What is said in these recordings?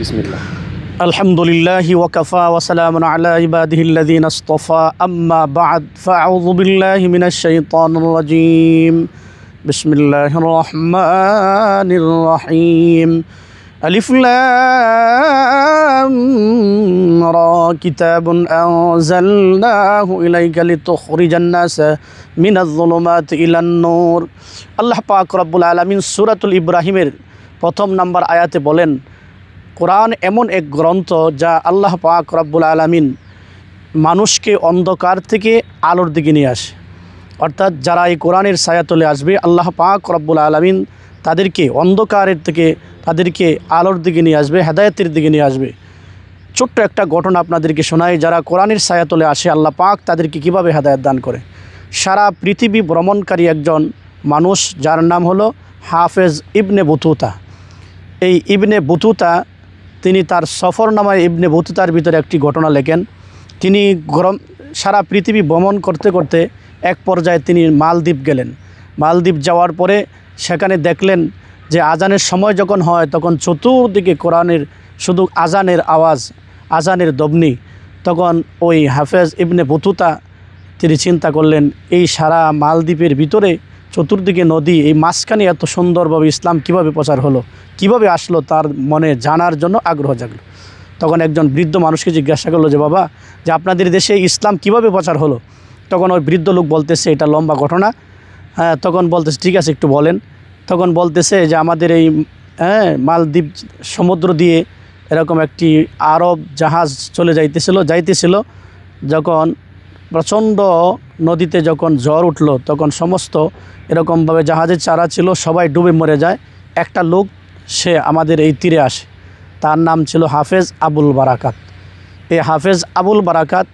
بسم الله الحمد لله وكفى وسلام على عباده الذين اصطفى أما بعد فأعوذ بالله من الشيطان الرجيم بسم الله الرحمن الرحيم ألف لام را كتاب أنزلناه إليك لتخرج الناس من الظلمات إلى النور আল্লাহ পাক রব্বুল আলমিন সুরাতুল ইব্রাহিমের প্রথম নাম্বার আয়াতে বলেন কোরআন এমন এক গ্রন্থ যা আল্লাহ পাক রব্বুল আলমিন মানুষকে অন্ধকার থেকে আলোর দিকে নিয়ে আসে। অর্থাৎ যারা এই কোরআনের ছায়াতলে আসবে, আল্লাহ পাক রব্বুল আলমিন তাদেরকে অন্ধকারের থেকে, তাদেরকে আলোর দিকে নিয়ে আসবে, হেদায়তের দিকে নিয়ে আসবে। ছোট্ট একটা ঘটনা আপনাদেরকে শোনাই, যারা কোরআনের ছায়াতলে আসে, আল্লাহ পাক তাদেরকে কীভাবে হেদায়ত দান করে? সারা পৃথিবী ভ্রমণকারী একজন মানুষ, যার নাম হলো হাফেজ ইবনে বুতুতা। এই ইবনে বুতুতা তিনি তার সফরনামায় ইবনে বুতুতার ভিতরে একটি ঘটনা লেখেন। তিনি গরম, সারা পৃথিবী ভ্রমণ করতে করতে এক পর্যায়ে তিনি মালদ্বীপ গেলেন। মালদ্বীপ যাওয়ার পরে সেখানে দেখলেন যে আজানের সময় যখন হয়, তখন চতুর্দিকে কোরআনের শুধু আজানের আওয়াজ, আজানের দবনি তখন ওই হাফেজ ইবনে বুতুতা তিনি চিন্তা করলেন, এই সারা মালদ্বীপের ভিতরে চতুর্দিকে নদী, এই মাঝখানে এত সুন্দরভাবে ইসলাম কীভাবে প্রচার হলো, কীভাবে আসলো তার মনে জানার জন্য আগ্রহ জাগলো। তখন একজন বৃদ্ধ মানুষকে জিজ্ঞাসা করল যে, বাবা, যে আপনাদের দেশে ইসলাম কীভাবে প্রচার হলো? তখন ওই বৃদ্ধ লোক বলতেছে, এটা লম্বা ঘটনা। হ্যাঁ তখন বলতেছে, ঠিক আছে, একটু বলেন। তখন বলতেছে যে, আমাদের এই হ্যাঁ মালদ্বীপ সমুদ্র দিয়ে এরকম একটি আরব জাহাজ চলে যাইতেছিল যাইতেছিল, যখন প্রচণ্ড নদীতে যখন জ্বর উঠল, তখন সমস্ত এরকমভাবে জাহাজের চারা ছিল, সবাই ডুবে মরে যায়। একটা লোক, সে আমাদের এই তীরে আসে। তার নাম ছিল হাফেজ আবুল বারাকাত। এই হাফেজ আবুল বারাকাত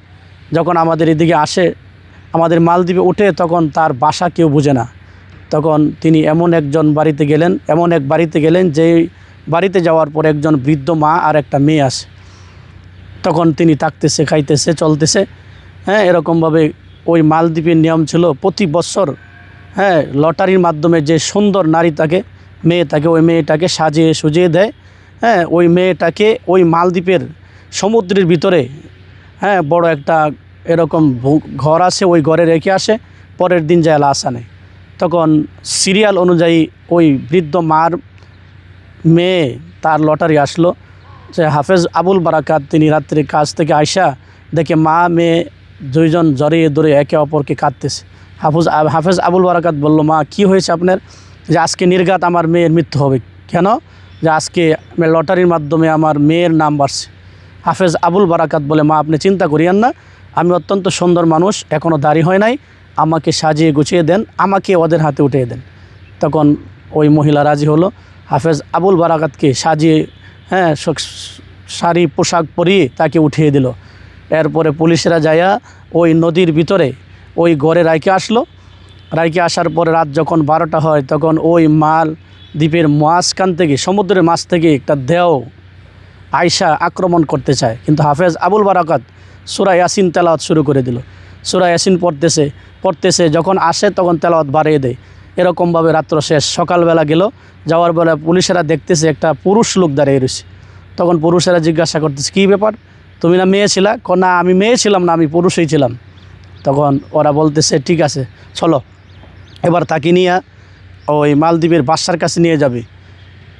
যখন আমাদের এদিকে আসে, আমাদের মালদ্বীপে উঠে, তখন তার বাসা কেউ বুঝে না। তখন তিনি এমন একজন বাড়িতে গেলেন, এমন এক বাড়িতে গেলেন যে বাড়িতে যাওয়ার পর একজন বৃদ্ধ মা আর একটা মেয়ে আসে। তখন তিনি থাকতেছে, খাইতেছে, চলতেছে। হ্যাঁ এরকমভাবে ওই মালদ্বীপের নিয়ম ছিল, প্রতি বছর হ্যাঁ লটারির মাধ্যমে যে সুন্দর নারী তাকে, মেয়ে তাকে, ওই মেয়েটাকে সাজিয়ে সুজিয়ে দেয়। হ্যাঁ ওই মেয়েটাকে ওই মালদ্বীপের সমুদ্রের ভিতরে হ্যাঁ বড় একটা এরকম ঘর আছে, ওই ঘরে রেখে আসে, পরের দিন যায় লাশ আনে। তখন সিরিয়াল অনুযায়ী ওই বৃদ্ধ মার মেয়ে তার লটারি আসলো। যে হাফেজ আবুল বারাকাত, তিনি রাত্রে কাজ থেকে আইসা দেখে মা মেয়ে দুইজন জড়িয়ে ধরে একে অপরকে কাঁদতেছে। হাফুজ হাফেজ আবুল বারাকাত বলল, মা, কি হয়েছে আপনার? যে আজকে নির্ঘাত আমার মেয়ের মৃত্যু হবে। কেন? যে আজকে লটারির মাধ্যমে আমার মেয়ের নাম বাড়ছে। হাফেজ আবুল বারাকাত বলে, মা, আপনি চিন্তা করিয়েন না। আমি অত্যন্ত সুন্দর মানুষ এখনও দাড়ি হয় নাই। আমাকে সাজিয়ে গুছিয়ে দেন, আমাকে ওদের হাতে উঠিয়ে দেন। তখন ওই মহিলা রাজি হলো। হাফেজ আবুল বারাকাতকে সাজিয়ে হ্যাঁ শাড়ি, পোশাক পরিয়ে তাকে উঠিয়ে দিল। এরপরে পুলিশরা যাইয়া ওই নদীর ভিতরে ওই গড়ে রাইকে আসলো। রাইকে আসার পরে রাত যখন বারোটা হয়, তখন ওই মাল দ্বীপের মাঝখান থেকে, সমুদ্রের মাছ থেকে একটা দেও আয়সা আক্রমণ করতে চায়। কিন্তু হাফেজ আবুল বারাকাত সুরা ইয়াসিন তেলাওয়াত শুরু করে দিল। সুরা ইয়াসিন পড়তেছে পড়তেছে, যখন আসে তখন তেলাওয়াত বাড়িয়ে দেয়। এরকমভাবে রাত্র শেষ, সকালবেলা গেল। যাওয়ার বেলা পুলিশেরা দেখতেছে একটা পুরুষ লোক দাঁড়িয়ে রয়েছে। তখন পুরুষেরা জিজ্ঞাসা করতেছে, কী ব্যাপার? তুমি না মেয়ে ছিলা? ক না, আমি মেয়ে ছিলাম না, আমি পুরুষই ছিলাম। তখন ওরা বলতেছে, ঠিক আছে, চলো। এবার তাকে নিয়ে ওই মালদ্বীপের বাদশার কাছে নিয়ে যাবে।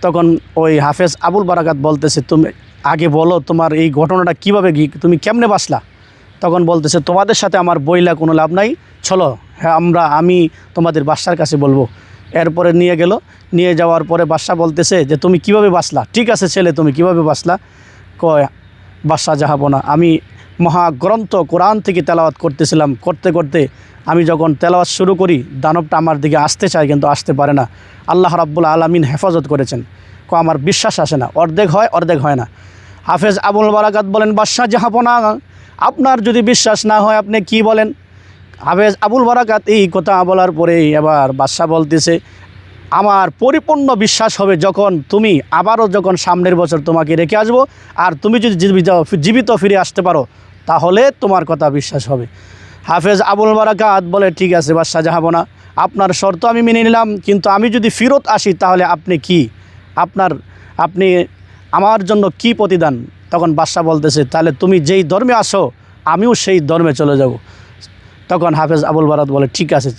তখন ওই হাফেজ আবুল বারাকাত বলতেছে, তুমি আগে বলো তোমার এই ঘটনাটা কীভাবে তুমি কেমনে বাসলা তখন বলতেছে, তোমাদের সাথে আমার বইলা কোনো লাভ নাই, চলো হ্যাঁ আমরা, আমি তোমাদের বাদশার কাছে বলব। এরপরে নিয়ে গেল, নিয়ে যাওয়ার পরে বাদশা বলতেছে যে, তুমি কীভাবে বাসলা ঠিক আছে ছেলে, তুমি কীভাবে বাসলা কয় বাদশা যাহাবো না। আমি মহাগ্রন্থ কোরআন থেকে তেলাওয়াত করতেছিলাম। করতে করতে আমি যখন তেলাওয়াত শুরু করি, দানবটা আমার দিকে আসতে চায় কিন্তু আসতে পারে না। আল্লাহ রাব্বুল আলমিন হেফাজত করেছেন। কো, আমার বিশ্বাস আসে না। অর্ধেক হয় অর্ধেক হয় না। হাফেজ আবুল বারাকাত বলেন বাদশাহ জাহাপনা আপনার যদি বিশ্বাস না হয়, আপনি কি বলেন? হাফেজ আবুল বারাকাত এই কথা বলার পরেই এবার বাদশাহ বলতেছে আমার পরিপূর্ণ বিশ্বাস হবে যখন তুমি আবারও যখন সামনের বছর তোমাকে রেখে আসব, আর তুমি যদি জীবিত জীবিত ফিরে আসতে পারো, তাহলে তোমার কথা বিশ্বাস হবে। হাফেজ আবুল বারাকাত বলে, ঠিক আছে বাদশাহ জাহাবনা আপনার শর্ত আমি মেনে নিলাম, কিন্তু আমি যদি ফিরত আসি, তাহলে আপনি কি? আপনার, আপনি আমার জন্য কি প্রতিদান? তখন বাদশাহ বলতেছে, তাহলে তুমি যেই ধর্মে আসো, আমিও সেই ধর্মে চলে যাব। তখন হাফেজ আবুল বারাত বলে, ঠিক আছে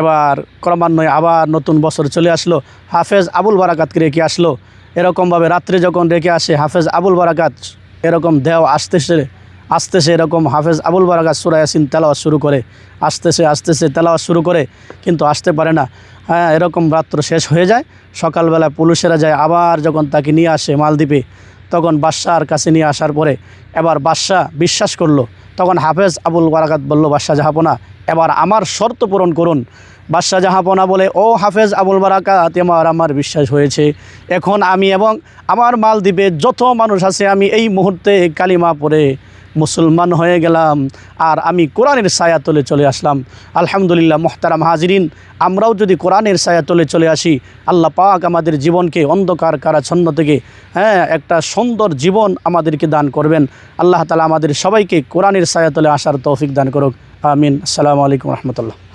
এবার ক্রমান্বয়ে আবার নতুন বছর চলে আসলো। হাফেজ আবুল বারাকাতকে রেখে আসলো। এরকমভাবে রাত্রে যখন রেখে আসে হাফেজ আবুল বারাকাত, এরকম দেহ আসতেছে আসতেছে এরকম হাফেজ আবুল বারাকাত সুরা ইয়াসিন তেলাওয়াত শুরু করে। আসতেছে আসতেছে, তেলাওয়াত শুরু করে, কিন্তু আসতে পারে না। হ্যাঁ এরকম রাত্র শেষ হয়ে যায়। সকালবেলা পুলিশেরা যায়, আবার যখন তাকে নিয়ে আসে মালদ্বীপে, তখন বাদশাহর কাছে নিয়ে আসার পরে এবার বাদশাহ বিশ্বাস করল তখন হাফেজ আবুল বারাকাত বলল, বাদশাহ জাহাপনা, এবার আমার শর্ত পূরণ করুন। বাদশাহ জাহাপনা বলে, ও হাফেজ আবুল বারাকাত এমার আমার বিশ্বাস হয়েছে। এখন আমি এবং আমার মালদ্বীপে যত মানুষ আছে, আমি এই মুহূর্তে কালিমা পড়ে মুসলমান হয়ে গেলাম। আর আমি কোরআনের ছায়া তলে চলে আসলাম। আলহামদুলিল্লাহ, মোহতারাম হাজরিন, আমরাও যদি কোরআনের ছায়া তলে চলে আসি, আল্লাহ পাক আমাদের জীবনকে অন্ধকার, কারাচ্ছন্ন থেকে হ্যাঁ একটা সুন্দর জীবন আমাদেরকে দান করবেন। আল্লাহ তালা আমাদের সবাইকে কোরআনের ছায়া তলে আসার তৌফিক দান করুক। আমিন। আসসালামু আলাইকুম রহমতুল্লাহ।